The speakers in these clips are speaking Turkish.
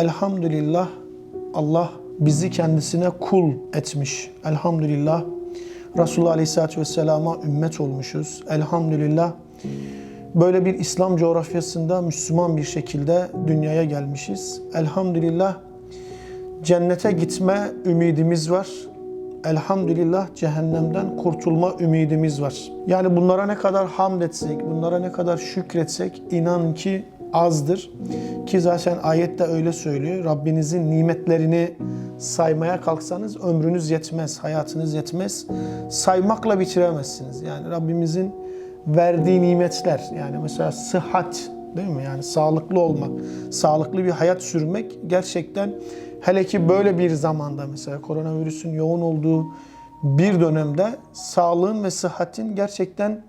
Elhamdülillah Allah bizi kendisine kul etmiş. Elhamdülillah Resulullah Aleyhisselatü Vesselam'a ümmet olmuşuz. Elhamdülillah böyle bir İslam coğrafyasında Müslüman bir şekilde dünyaya gelmişiz. Elhamdülillah cennete gitme ümidimiz var. Elhamdülillah cehennemden kurtulma ümidimiz var. Yani bunlara ne kadar hamd etsek, bunlara ne kadar şükretsek inan ki azdır. Ki zaten ayette öyle söylüyor. Rabbinizin nimetlerini saymaya kalksanız ömrünüz yetmez, hayatınız yetmez. Saymakla bitiremezsiniz. Yani Rabbimizin verdiği nimetler yani mesela sıhhat değil mi? Yani sağlıklı olmak, sağlıklı bir hayat sürmek gerçekten hele ki böyle bir zamanda mesela koronavirüsün yoğun olduğu bir dönemde sağlığın ve sıhhatin gerçekten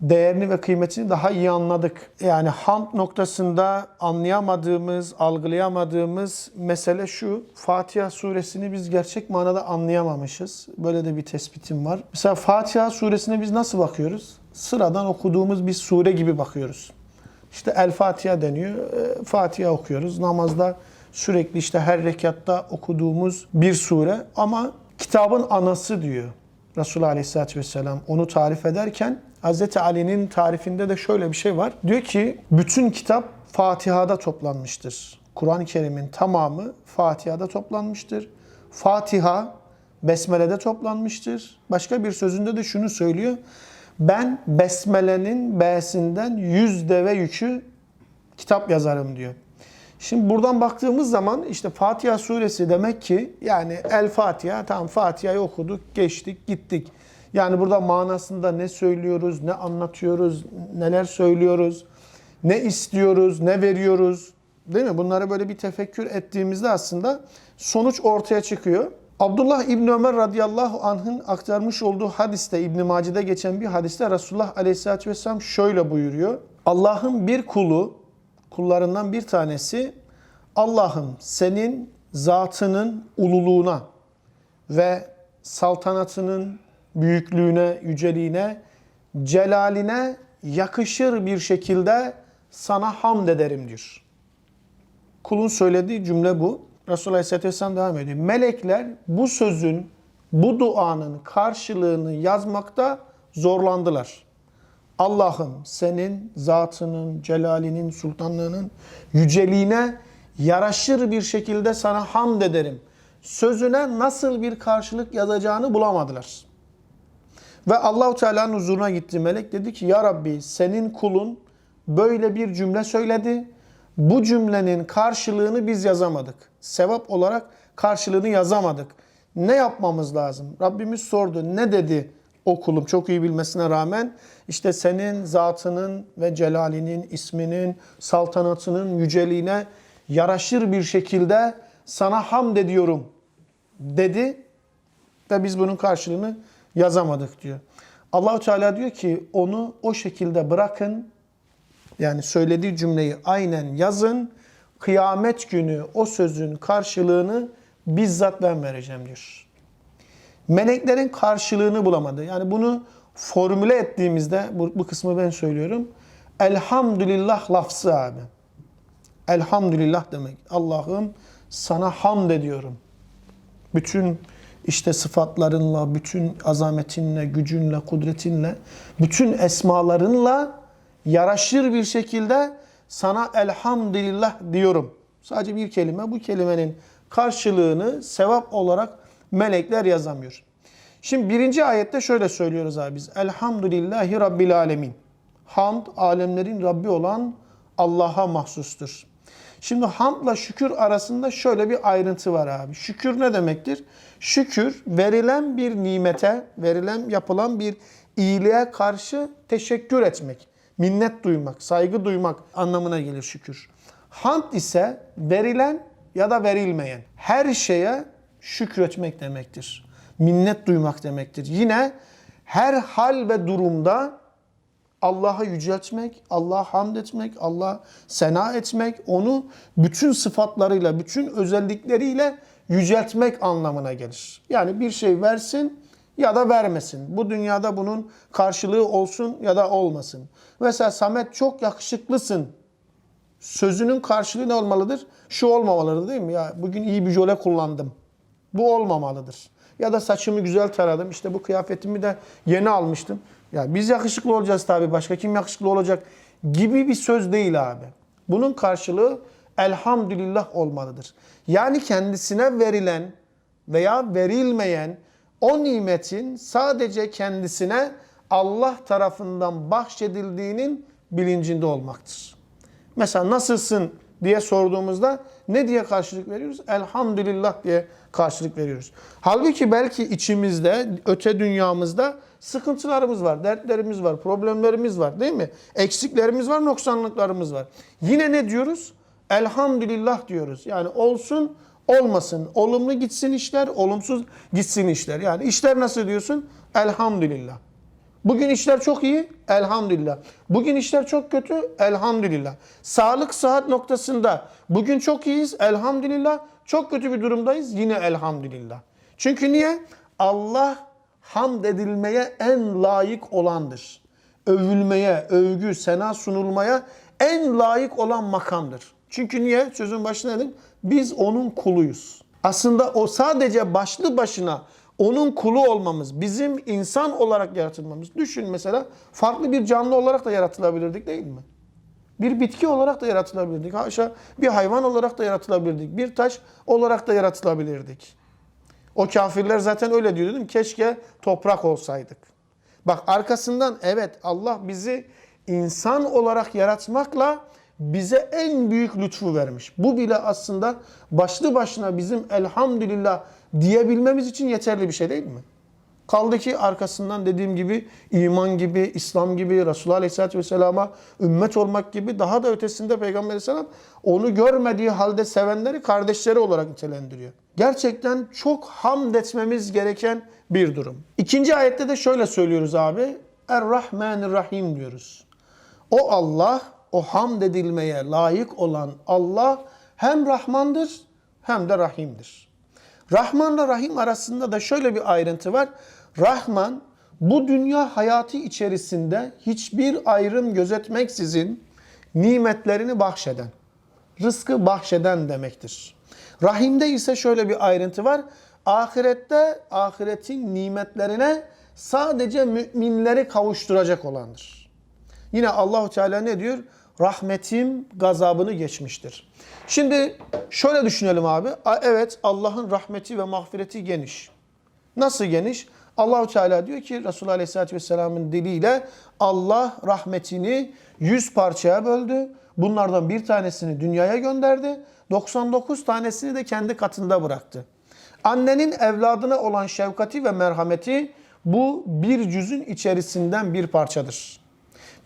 değerini ve kıymetini daha iyi anladık. Yani hamd noktasında anlayamadığımız, algılayamadığımız mesele şu. Fatiha suresini biz gerçek manada anlayamamışız. Böyle de bir tespitim var. Mesela Fatiha suresine biz nasıl bakıyoruz? Sıradan okuduğumuz bir sure gibi bakıyoruz. İşte El Fatiha deniyor. E, Fatiha okuyoruz. Namazda sürekli işte her rekatta okuduğumuz bir sure ama kitabın anası diyor. Resulullah Aleyhisselatü Vesselam onu tarif ederken Hz. Ali'nin tarifinde de şöyle bir şey var. Diyor ki bütün kitap Fatiha'da toplanmıştır. Kur'an-ı Kerim'in tamamı Fatiha'da toplanmıştır. Fatiha Besmele'de toplanmıştır. Başka bir sözünde de şunu söylüyor. Ben Besmele'nin B'sinden yüz deve yükü kitap yazarım diyor. Şimdi buradan baktığımız zaman işte Fatiha suresi demek ki yani El Fatiha tamam Fatiha'yı okuduk, geçtik, gittik. Yani burada manasında ne söylüyoruz, ne anlatıyoruz, neler söylüyoruz, ne istiyoruz, ne veriyoruz. Değil mi? Bunları böyle bir tefekkür ettiğimizde aslında sonuç ortaya çıkıyor. Abdullah İbni Ömer radıyallahu anh'ın aktarmış olduğu hadiste, İbn Mace'de geçen bir hadiste Resulullah aleyhissalatü vesselam şöyle buyuruyor. Allah'ın bir kulu, kullarından bir tanesi Allah'ım senin zatının ululuğuna ve saltanatının büyüklüğüne, yüceliğine, celaline yakışır bir şekilde sana hamd ederim diyor. Kulun söylediği cümle bu. Resulullah Aleyhisselatü Vesselam devam ediyor. Melekler bu sözün, bu duanın karşılığını yazmakta zorlandılar. Allah'ım senin zatının, celalinin, sultanlığının yüceliğine yaraşır bir şekilde sana hamd ederim. Sözüne nasıl bir karşılık yazacağını bulamadılar. Ve Allahu Teala'nın huzuruna gitti melek dedi ki ya Rabbi senin kulun böyle bir cümle söyledi. Bu cümlenin karşılığını biz yazamadık. Sevap olarak karşılığını yazamadık. Ne yapmamız lazım? Rabbimiz sordu. Ne dedi o kulum çok iyi bilmesine rağmen? işte senin zatının ve celalinin, isminin, saltanatının yüceliğine yaraşır bir şekilde sana hamd ediyorum dedi ve biz bunun karşılığını yazamadık diyor. Allahu Teala diyor ki onu o şekilde bırakın. Yani söylediği cümleyi aynen yazın. Kıyamet günü o sözün karşılığını bizzat ben vereceğim diyor. Meleklerin karşılığını bulamadı. Yani bunu formüle ettiğimizde bu, bu kısmı ben söylüyorum. Elhamdülillah lafzı abi. Elhamdülillah demek. Allah'ım sana hamd ediyorum. Bütün işte sıfatlarınla, bütün azametinle, gücünle, kudretinle, bütün esmalarınla yaraşır bir şekilde sana elhamdülillah diyorum. Sadece bir kelime. Bu kelimenin karşılığını sevap olarak melekler yazamıyor. Şimdi birinci ayette şöyle söylüyoruz abi biz. Elhamdülillahi Rabbil Alemin. Hamd alemlerin Rabbi olan Allah'a mahsustur. Şimdi hamdla şükür arasında şöyle bir ayrıntı var abi. Şükür ne demektir? Şükür verilen bir nimete, verilen yapılan bir iyiliğe karşı teşekkür etmek, minnet duymak, saygı duymak anlamına gelir şükür. Hamd ise verilen ya da verilmeyen her şeye şükretmek demektir. Minnet duymak demektir. Yine her hal ve durumda Allah'a yüceltmek, Allah'a hamd etmek, Allah'a sena etmek, onu bütün sıfatlarıyla, bütün özellikleriyle yüceltmek anlamına gelir. Yani bir şey versin ya da vermesin. Bu dünyada bunun karşılığı olsun ya da olmasın. Mesela Samet çok yakışıklısın sözünün karşılığı ne olmalıdır? Şu olmamalıdır değil mi? Ya bugün iyi bir jöle kullandım. Bu olmamalıdır. Ya da saçımı güzel taradım. İşte bu kıyafetimi de yeni almıştım. Ya biz yakışıklı olacağız tabii. Başka kim yakışıklı olacak? Gibi bir söz değil abi. Bunun karşılığı elhamdülillah olmalıdır. Yani kendisine verilen veya verilmeyen o nimetin sadece kendisine Allah tarafından bahşedildiğinin bilincinde olmaktır. Mesela nasılsın diye sorduğumuzda ne diye karşılık veriyoruz? Elhamdülillah diye karşılık veriyoruz. Halbuki belki içimizde, öte dünyamızda sıkıntılarımız var, dertlerimiz var, problemlerimiz var değil mi? Eksiklerimiz var, noksanlıklarımız var. Yine ne diyoruz? Elhamdülillah diyoruz. Yani olsun, olmasın. Olumlu gitsin işler, olumsuz gitsin işler. Yani işler nasıl diyorsun? Elhamdülillah. Bugün işler çok iyi, elhamdülillah. Bugün işler çok kötü, elhamdülillah. Sağlık sıhhat noktasında bugün çok iyiyiz, elhamdülillah. Çok kötü bir durumdayız, yine elhamdülillah. Çünkü niye? Allah hamd edilmeye en layık olandır. Övülmeye, övgü, sena sunulmaya en layık olan makamdır. Çünkü niye? Sözün başına dedim. Biz onun kuluyuz. Aslında o sadece başlı başına onun kulu olmamız, bizim insan olarak yaratılmamız. Düşün mesela farklı bir canlı olarak da yaratılabilirdik değil mi? Bir bitki olarak da yaratılabilirdik. Haşa bir hayvan olarak da yaratılabilirdik. Bir taş olarak da yaratılabilirdik. O kafirler zaten öyle diyor dedim. Keşke toprak olsaydık. Bak arkasından evet Allah bizi insan olarak yaratmakla bize en büyük lütfu vermiş. Bu bile aslında başlı başına bizim elhamdülillah diyebilmemiz için yeterli bir şey değil mi? Kaldı ki arkasından dediğim gibi iman gibi, İslam gibi, Resulullah Aleyhisselatü Vesselam'a ümmet olmak gibi daha da ötesinde Peygamber Aleyhisselam onu görmediği halde sevenleri kardeşleri olarak nitelendiriyor. Gerçekten çok hamd etmemiz gereken bir durum. İkinci ayette de şöyle söylüyoruz abi. Er-Rahmanir-Rahim diyoruz. O Allah, o hamd edilmeye layık olan Allah hem Rahmandır hem de Rahim'dir. Rahmanla Rahim arasında da şöyle bir ayrıntı var. Rahman bu dünya hayatı içerisinde hiçbir ayrım gözetmeksizin nimetlerini bahşeden, rızkı bahşeden demektir. Rahim'de ise şöyle bir ayrıntı var. Ahirette ahiretin nimetlerine sadece müminleri kavuşturacak olandır. Yine Allahu Teala ne diyor? Rahmetim gazabını geçmiştir. Şimdi şöyle düşünelim abi. Evet Allah'ın rahmeti ve mağfireti geniş. Nasıl geniş? Allahu Teala diyor ki Resulullah Aleyhisselatü Vesselam'ın diliyle Allah rahmetini 100 parçaya böldü. Bunlardan bir tanesini dünyaya gönderdi. 99 tanesini de kendi katında bıraktı. Annenin evladına olan şefkati ve merhameti bu bir cüzün içerisinden bir parçadır.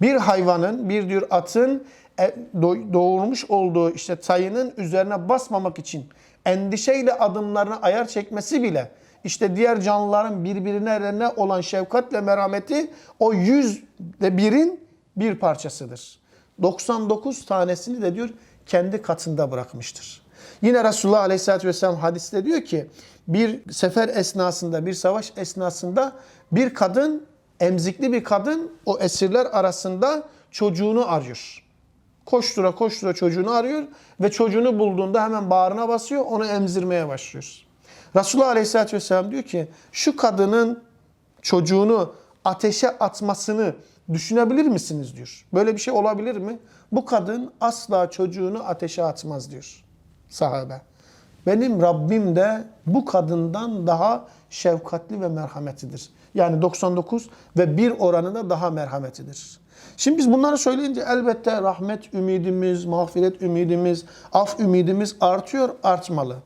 Bir hayvanın, bir diyor atın e, do- doğurmuş olduğu işte tayının üzerine basmamak için endişeyle adımlarına ayar çekmesi bile işte diğer canlıların birbirine olan şefkat ve merhameti o yüzde birin bir parçasıdır. 99 tanesini de diyor kendi katında bırakmıştır. Yine Resulullah Aleyhisselatü Vesselam hadiste diyor ki bir sefer esnasında, bir savaş esnasında bir kadın, emzikli bir kadın o esirler arasında çocuğunu arıyor. Koştura koştura çocuğunu arıyor ve çocuğunu bulduğunda hemen bağrına basıyor, onu emzirmeye başlıyor. Resulullah Aleyhisselatü Vesselam diyor ki şu kadının çocuğunu ateşe atmasını düşünebilir misiniz diyor. Böyle bir şey olabilir mi? Bu kadın asla çocuğunu ateşe atmaz diyor sahabe. Benim Rabbim de bu kadından daha şefkatli ve merhametidir. Yani 99 ve 1 oranında daha merhametidir. Şimdi biz bunları söyleyince elbette rahmet ümidimiz, mağfiret ümidimiz, af ümidimiz artıyor, artmalı.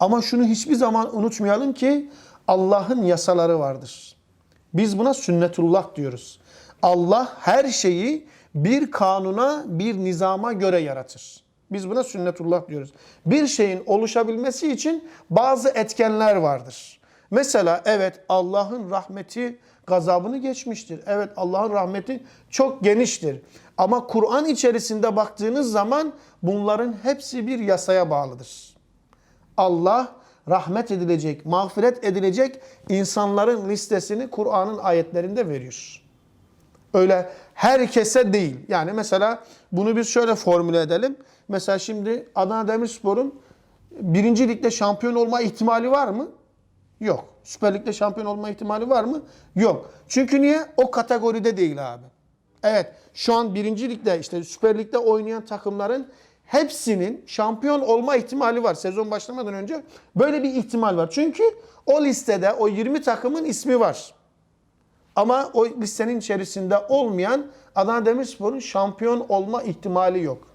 Ama şunu hiçbir zaman unutmayalım ki Allah'ın yasaları vardır. Biz buna sünnetullah diyoruz. Allah her şeyi bir kanuna, bir nizama göre yaratır. Biz buna sünnetullah diyoruz. Bir şeyin oluşabilmesi için bazı etkenler vardır. Mesela evet Allah'ın rahmeti gazabını geçmiştir. Evet Allah'ın rahmeti çok geniştir. Ama Kur'an içerisinde baktığınız zaman bunların hepsi bir yasaya bağlıdır. Allah rahmet edilecek, mağfiret edilecek insanların listesini Kur'an'ın ayetlerinde veriyor. Öyle herkese değil. Yani mesela bunu biz şöyle formüle edelim. Mesela şimdi Adana Demirspor'un birinci ligde şampiyon olma ihtimali var mı? Yok. Süper Lig'de şampiyon olma ihtimali var mı? Yok. Çünkü niye? O kategoride değil abi. Evet şu an birinci ligde işte Süper Lig'de oynayan takımların hepsinin şampiyon olma ihtimali var. Sezon başlamadan önce böyle bir ihtimal var. Çünkü o listede o 20 takımın ismi var. Ama o listenin içerisinde olmayan Adana Demirspor'un şampiyon olma ihtimali yok.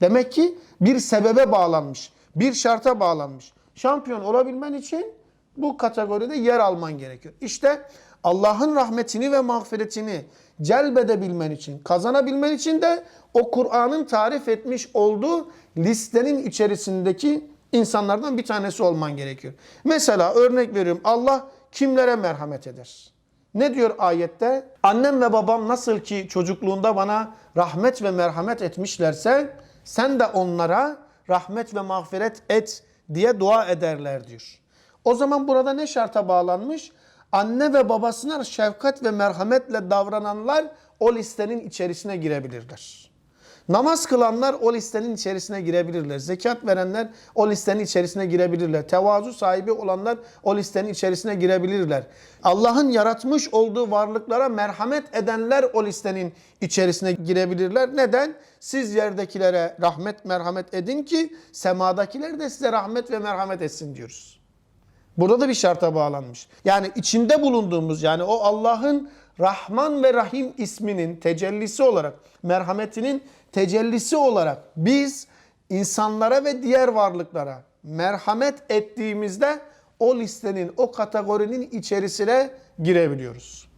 Demek ki bir sebebe bağlanmış, bir şarta bağlanmış. Şampiyon olabilmen için bu kategoride yer alman gerekiyor. İşte Allah'ın rahmetini ve mağfiretini celbedebilmen için, kazanabilmen için de o Kur'an'ın tarif etmiş olduğu listenin içerisindeki insanlardan bir tanesi olman gerekiyor. Mesela örnek veriyorum Allah kimlere merhamet eder? Ne diyor ayette? Annem ve babam nasıl ki çocukluğunda bana rahmet ve merhamet etmişlerse sen de onlara rahmet ve mağfiret et diye dua ederler diyor. O zaman burada ne şarta bağlanmış? Anne ve babasına şefkat ve merhametle davrananlar o listenin içerisine girebilirler. Namaz kılanlar o listenin içerisine girebilirler. Zekat verenler o listenin içerisine girebilirler. Tevazu sahibi olanlar o listenin içerisine girebilirler. Allah'ın yaratmış olduğu varlıklara merhamet edenler o listenin içerisine girebilirler. Neden? Siz yerdekilere rahmet merhamet edin ki semadakiler de size rahmet ve merhamet etsin diyoruz. Burada da bir şarta bağlanmış. Yani içinde bulunduğumuz yani o Allah'ın Rahman ve Rahim isminin tecellisi olarak, merhametinin tecellisi olarak biz insanlara ve diğer varlıklara merhamet ettiğimizde o listenin, o kategorinin içerisine girebiliyoruz.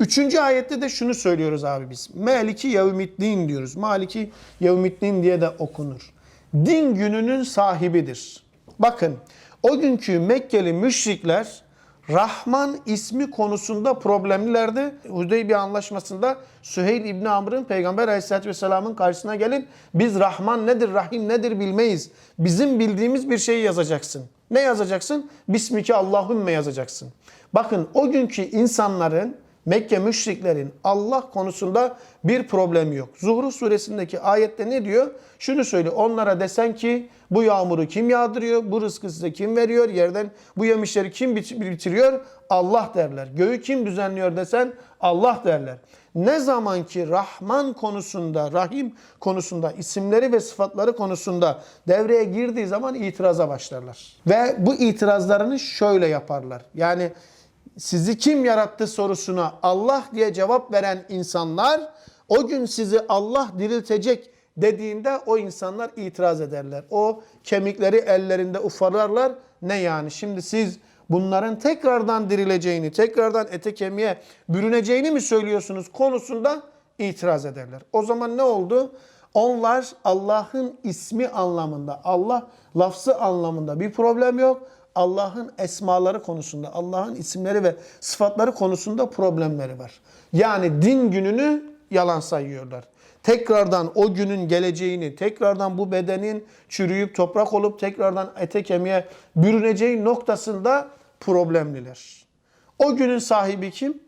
Üçüncü ayette de şunu söylüyoruz abi biz. Maliki yevmiddin diyoruz. Maliki yevmiddin diye de okunur. Din gününün sahibidir. Bakın o günkü Mekkeli müşrikler Rahman ismi konusunda problemlilerdi. Hudeybiye anlaşmasında Süheyl İbni Amr'ın Peygamber Aleyhisselatü Vesselam'ın karşısına gelip biz Rahman nedir, Rahim nedir bilmeyiz. Bizim bildiğimiz bir şeyi yazacaksın. Ne yazacaksın? Bismike Allahümme yazacaksın. Bakın o günkü insanların Mekke müşriklerin Allah konusunda bir problemi yok. Zuhruf suresindeki ayette ne diyor? Şunu söyle onlara desen ki bu yağmuru kim yağdırıyor? Bu rızkı size kim veriyor? Yerden bu yemişleri kim bitiriyor? Allah derler. Göğü kim düzenliyor desen Allah derler. Ne zaman ki Rahman konusunda, Rahim konusunda, isimleri ve sıfatları konusunda devreye girdiği zaman itiraza başlarlar. Ve bu itirazlarını şöyle yaparlar. Yani sizi kim yarattı sorusuna Allah diye cevap veren insanlar o gün sizi Allah diriltecek dediğinde o insanlar itiraz ederler. O kemikleri ellerinde ufalarlar. Ne yani şimdi siz bunların tekrardan dirileceğini, tekrardan ete kemiğe bürüneceğini mi söylüyorsunuz konusunda itiraz ederler. O zaman ne oldu? Onlar Allah'ın ismi anlamında, Allah lafzı anlamında bir problem yok. Allah'ın esmaları konusunda, Allah'ın isimleri ve sıfatları konusunda problemleri var. Yani din gününü yalan sayıyorlar. Tekrardan o günün geleceğini, tekrardan bu bedenin çürüyüp toprak olup tekrardan ete kemiğe bürüneceği noktasında problemliler. O günün sahibi kim?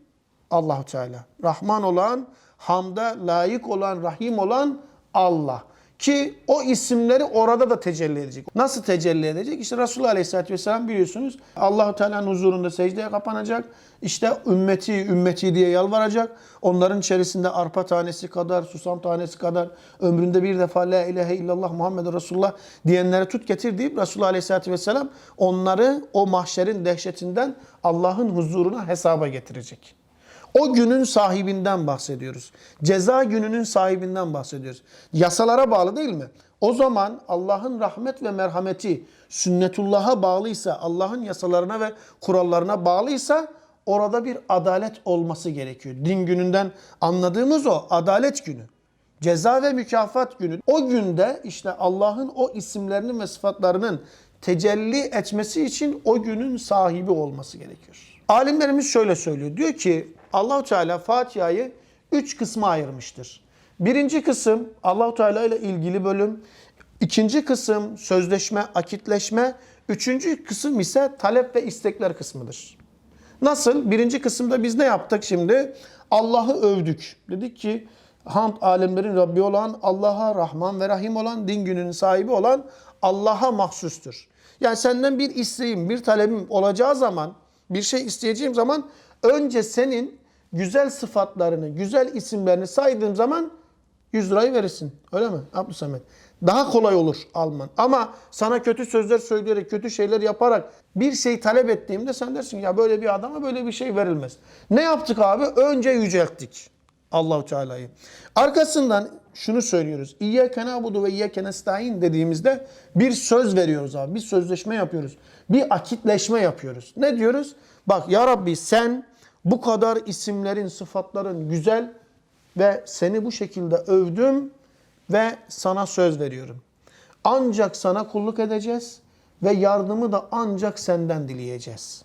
Allahu Teala. Rahman olan, hamda layık olan, rahim olan Allah. Ki o isimleri orada da tecelli edecek. Nasıl tecelli edecek? İşte Resulullah Aleyhisselatü Vesselam biliyorsunuz Allahu Teala'nın huzurunda secdeye kapanacak. İşte ümmeti ümmeti diye yalvaracak. Onların içerisinde arpa tanesi kadar, susam tanesi kadar ömründe bir defa la ilahe illallah Muhammed Resulullah diyenlere tut getir deyip Resulullah Aleyhisselatü Vesselam onları o mahşerin dehşetinden Allah'ın huzuruna hesaba getirecek. O günün sahibinden bahsediyoruz. Ceza gününün sahibinden bahsediyoruz. Yasalara bağlı değil mi? O zaman Allah'ın rahmet ve merhameti sünnetullah'a bağlıysa, Allah'ın yasalarına ve kurallarına bağlıysa orada bir adalet olması gerekiyor. Din gününden anladığımız o adalet günü. Ceza ve mükafat günü. O günde işte Allah'ın o isimlerinin ve sıfatlarının tecelli etmesi için o günün sahibi olması gerekiyor. Alimlerimiz şöyle söylüyor. Diyor ki Allahu Teala Fatiha'yı üç kısma ayırmıştır. Birinci kısım Allahu Teala ile ilgili bölüm. İkinci kısım sözleşme, akitleşme. Üçüncü kısım ise talep ve istekler kısmıdır. Nasıl? Birinci kısımda biz ne yaptık şimdi? Allah'ı övdük. Dedik ki hamd alemlerin Rabbi olan, Allah'a Rahman ve Rahim olan, din gününün sahibi olan Allah'a mahsustur. Yani senden bir isteğim, bir talebim olacağı zaman, bir şey isteyeceğim zaman önce senin güzel sıfatlarını, güzel isimlerini saydığım zaman 100 lirayı verirsin. Öyle mi Abdülsamet? Daha kolay olur alman. Ama sana kötü sözler söyleyerek, kötü şeyler yaparak bir şey talep ettiğimde sen dersin ya böyle bir adama böyle bir şey verilmez. Ne yaptık abi? Önce yücelttik Allahu Teala'yı. Arkasından şunu söylüyoruz. İyyâke nâbudu ve iyyâke nestaîn dediğimizde bir söz veriyoruz abi. Bir sözleşme yapıyoruz. Bir akitleşme yapıyoruz. Ne diyoruz? Bak ya Rabbi sen bu kadar isimlerin, sıfatların güzel ve seni bu şekilde övdüm ve sana söz veriyorum. Ancak sana kulluk edeceğiz ve yardımı da ancak senden dileyeceğiz.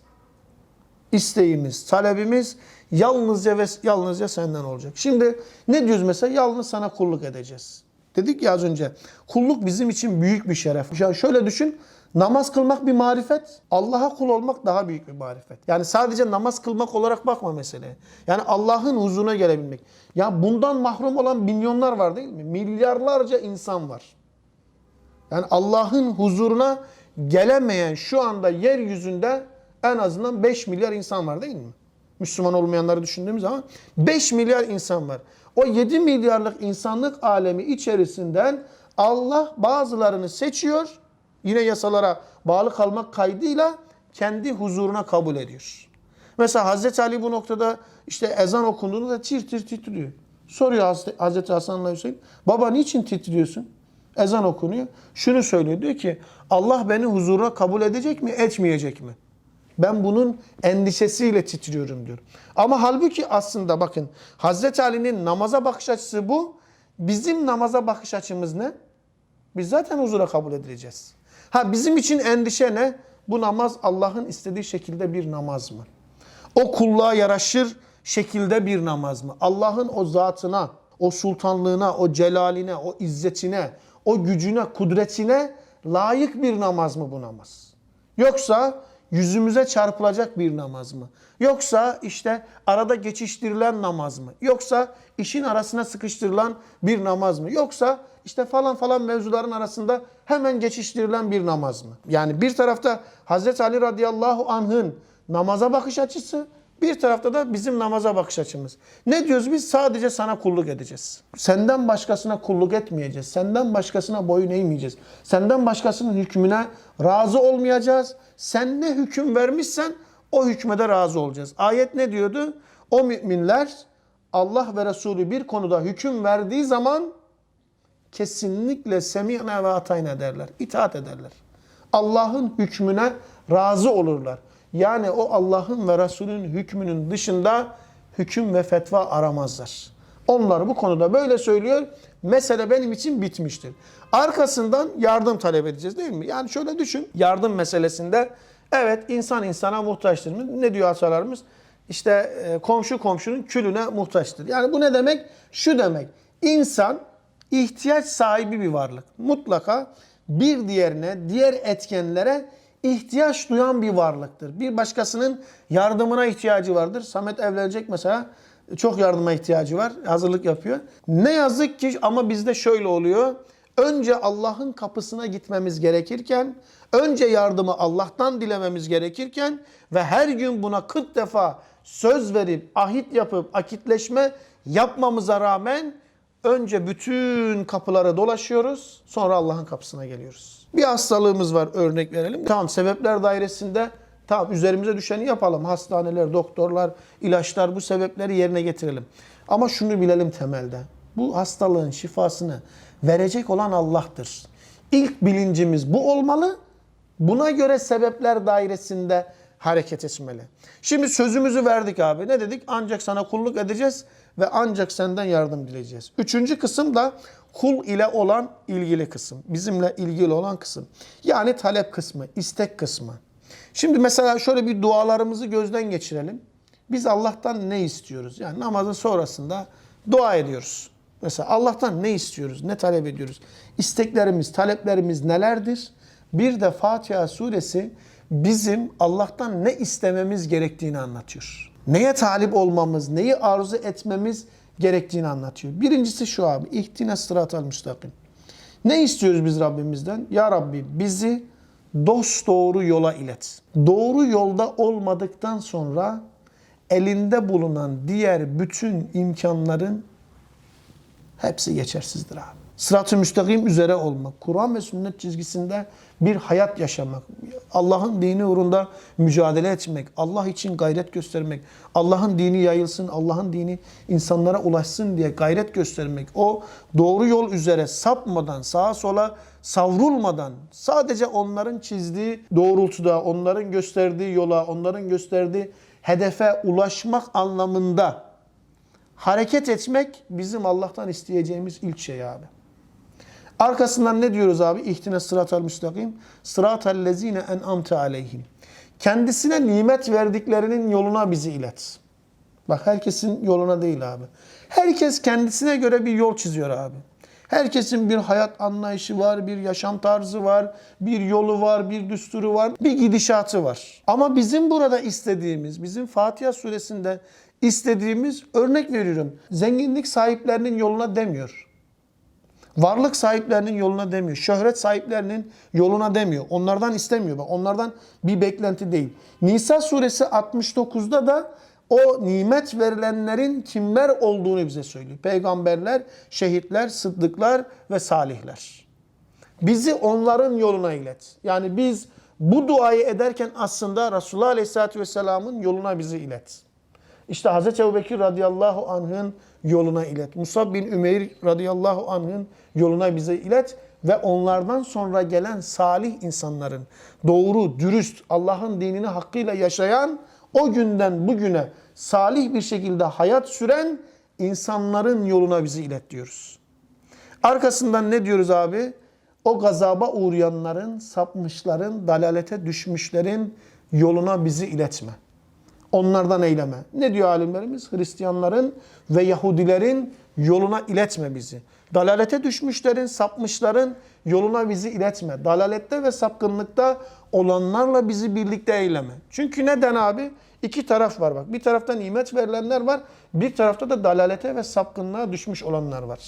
İsteğimiz, talebimiz yalnızca ve yalnızca senden olacak. Şimdi ne diyoruz mesela? Yalnız sana kulluk edeceğiz. Dedik ya az önce kulluk bizim için büyük bir şeref. Şöyle düşün. Namaz kılmak bir marifet. Allah'a kul olmak daha büyük bir marifet. Yani sadece namaz kılmak olarak bakma meseleye. Yani Allah'ın huzuruna gelebilmek. Ya bundan mahrum olan milyonlar var değil mi? Milyarlarca insan var. Yani Allah'ın huzuruna gelemeyen şu anda yeryüzünde en azından 5 milyar insan var değil mi? Müslüman olmayanları düşündüğümüz zaman 5 milyar insan var. O 7 milyarlık insanlık alemi içerisinden Allah bazılarını seçiyor. Yine yasalara bağlı kalmak kaydıyla kendi huzuruna kabul ediyor. Mesela Hazreti Ali bu noktada işte ezan okunduğunda da tir tir titriyor. Soruyor Hazreti- Hasan'la Hüseyin. Baba niçin titriyorsun? Ezan okunuyor. Şunu söylüyor. Diyor ki Allah beni huzuruna kabul edecek mi etmeyecek mi? Ben bunun endişesiyle titriyorum diyor. Ama halbuki aslında bakın Hazreti Ali'nin namaza bakış açısı bu. Bizim namaza bakış açımız ne? Biz zaten huzura kabul edileceğiz. Ha bizim için endişe ne? Bu namaz Allah'ın istediği şekilde bir namaz mı? O kulluğa yaraşır şekilde bir namaz mı? Allah'ın o zatına, o sultanlığına, o celaline, o izzetine, o gücüne, kudretine layık bir namaz mı bu namaz? Yoksa yüzümüze çarpılacak bir namaz mı? Yoksa işte arada geçiştirilen namaz mı? Yoksa işin arasına sıkıştırılan bir namaz mı? Yoksa işte falan falan mevzuların arasında hemen geçiştirilen bir namaz mı? Yani bir tarafta Hazreti Ali radıyallahu anh'ın namaza bakış açısı, bir tarafta da bizim namaza bakış açımız. Ne diyoruz biz? Sadece sana kulluk edeceğiz. Senden başkasına kulluk etmeyeceğiz. Senden başkasına boyun eğmeyeceğiz. Senden başkasının hükmüne razı olmayacağız. Sen ne hüküm vermişsen o hükme de razı olacağız. Ayet ne diyordu? O müminler Allah ve Resulü bir konuda hüküm verdiği zaman kesinlikle semi'ne ve atayna derler. İtaat ederler. Allah'ın hükmüne razı olurlar. Yani o Allah'ın ve Resulünün hükmünün dışında hüküm ve fetva aramazlar. Onlar bu konuda böyle söylüyor. Mesele benim için bitmiştir. Arkasından yardım talep edeceğiz değil mi? Yani şöyle düşün. Yardım meselesinde evet insan insana muhtaçtır mı? Ne diyor atalarımız? İşte e, komşu komşunun külüne muhtaçtır. Yani bu ne demek? Şu demek. İnsan ihtiyaç sahibi bir varlık. Mutlaka bir diğerine, diğer etkenlere ihtiyaç duyan bir varlıktır. Bir başkasının yardımına ihtiyacı vardır. Samet evlenecek mesela çok yardıma ihtiyacı var. Hazırlık yapıyor. Ne yazık ki ama bizde şöyle oluyor. Önce Allah'ın kapısına gitmemiz gerekirken, önce yardımı Allah'tan dilememiz gerekirken ve her gün buna 40 defa söz verip, ahit yapıp, akitleşme yapmamıza rağmen önce bütün kapılara dolaşıyoruz, sonra Allah'ın kapısına geliyoruz. Bir hastalığımız var örnek verelim. Tamam sebepler dairesinde tamam üzerimize düşeni yapalım. Hastaneler, doktorlar, ilaçlar bu sebepleri yerine getirelim. Ama şunu bilelim temelde. Bu hastalığın şifasını verecek olan Allah'tır. İlk bilincimiz bu olmalı. Buna göre sebepler dairesinde hareket etmeli. Şimdi sözümüzü verdik abi. Ne dedik? Ancak sana kulluk edeceğiz ve ancak senden yardım dileyeceğiz. Üçüncü kısım da kul ile olan ilgili kısım. Bizimle ilgili olan kısım. Yani talep kısmı, istek kısmı. Şimdi mesela şöyle bir dualarımızı gözden geçirelim. Biz Allah'tan ne istiyoruz? Yani namazın sonrasında dua ediyoruz. Mesela Allah'tan ne istiyoruz? Ne talep ediyoruz? İsteklerimiz, taleplerimiz nelerdir? Bir de Fatiha suresi bizim Allah'tan ne istememiz gerektiğini anlatıyor. Neye talip olmamız, neyi arzu etmemiz gerektiğini anlatıyor. Birincisi şu abi, ihtine sıratal müstakim. Ne istiyoruz biz Rabbimizden? Ya Rabbi bizi dost doğru yola ilet. Doğru yolda olmadıktan sonra elinde bulunan diğer bütün imkanların hepsi geçersizdir abi. Sırat-ı müstakim üzere olmak, Kur'an ve sünnet çizgisinde bir hayat yaşamak, Allah'ın dini uğrunda mücadele etmek, Allah için gayret göstermek, Allah'ın dini yayılsın, Allah'ın dini insanlara ulaşsın diye gayret göstermek, o doğru yol üzere sapmadan, sağa sola savrulmadan, sadece onların çizdiği doğrultuda, onların gösterdiği yola, onların gösterdiği hedefe ulaşmak anlamında hareket etmek bizim Allah'tan isteyeceğimiz ilk şey abi. Arkasından ne diyoruz abi? İhtine sıratal müstakim. Sıratal lezine en'amte aleyhim. Kendisine nimet verdiklerinin yoluna bizi ilet. Bak herkesin yoluna değil abi. Herkes kendisine göre bir yol çiziyor abi. Herkesin bir hayat anlayışı var, bir yaşam tarzı var, bir yolu var, bir düsturu var, bir gidişatı var. Ama bizim burada istediğimiz, bizim Fatiha suresinde istediğimiz örnek veriyorum. Zenginlik sahiplerinin yoluna demiyor. Varlık sahiplerinin yoluna demiyor. Şöhret sahiplerinin yoluna demiyor. Onlardan istemiyor. Onlardan bir beklenti değil. Nisa suresi 69'da da o nimet verilenlerin kimler olduğunu bize söylüyor. Peygamberler, şehitler, sıddıklar ve salihler. Bizi onların yoluna ilet. Yani biz bu duayı ederken aslında Resulullah Aleyhisselatü Vesselam'ın yoluna bizi ilet. İşte Hz. Ebu Bekir radıyallahu anh'ın yoluna ilet. Musab bin Ümeyr radıyallahu anh'ın yoluna bize ilet ve onlardan sonra gelen salih insanların doğru, dürüst, Allah'ın dinini hakkıyla yaşayan o günden bugüne salih bir şekilde hayat süren insanların yoluna bizi ilet diyoruz. Arkasından ne diyoruz abi? O gazaba uğrayanların, sapmışların, dalalete düşmüşlerin yoluna bizi iletme. Onlardan eyleme. Ne diyor alimlerimiz? Hristiyanların ve Yahudilerin yoluna iletme bizi. Dalalete düşmüşlerin, sapmışların yoluna bizi iletme. Dalalette ve sapkınlıkta olanlarla bizi birlikte eyleme. Çünkü neden abi? İki taraf var bak. Bir tarafta nimet verilenler var. Bir tarafta da dalalete ve sapkınlığa düşmüş olanlar var.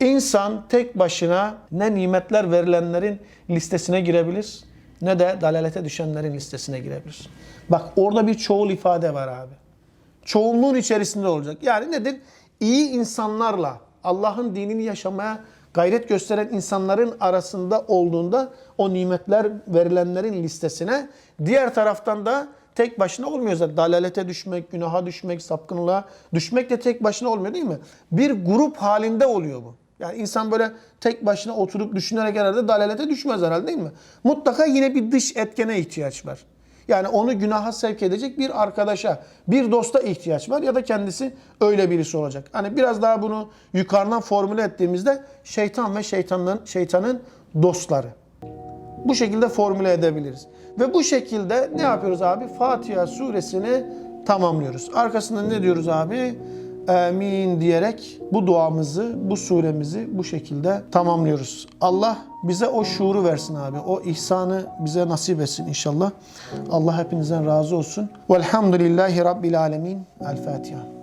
İnsan tek başına ne nimetler verilenlerin listesine girebilir ne de dalalete düşenlerin listesine girebilir. Bak orada bir çoğul ifade var abi. Çoğunluğun içerisinde olacak. Yani nedir? İyi insanlarla Allah'ın dinini yaşamaya gayret gösteren insanların arasında olduğunda o nimetler verilenlerin listesine diğer taraftan da tek başına olmuyor zaten. Dalalete düşmek, günaha düşmek, sapkınlığa düşmek de tek başına olmuyor değil mi? Bir grup halinde oluyor bu. Yani insan böyle tek başına oturup düşünerek herhalde dalalete düşmez herhalde değil mi? Mutlaka yine bir dış etkene ihtiyaç var. Yani onu günaha sevk edecek bir arkadaşa, bir dosta ihtiyaç var ya da kendisi öyle birisi olacak. Hani biraz daha bunu yukarıdan formüle ettiğimizde şeytan ve şeytanın şeytanın dostları. Bu şekilde formüle edebiliriz. Ve bu şekilde ne yapıyoruz abi? Fatiha suresini tamamlıyoruz. Arkasında ne diyoruz abi? Amin diyerek bu duamızı, bu suremizi bu şekilde tamamlıyoruz. Allah bize o şuuru versin abi. O ihsanı bize nasip etsin inşallah. Allah hepinizden razı olsun. Velhamdülillahi Rabbil Alemin. El Fatiha.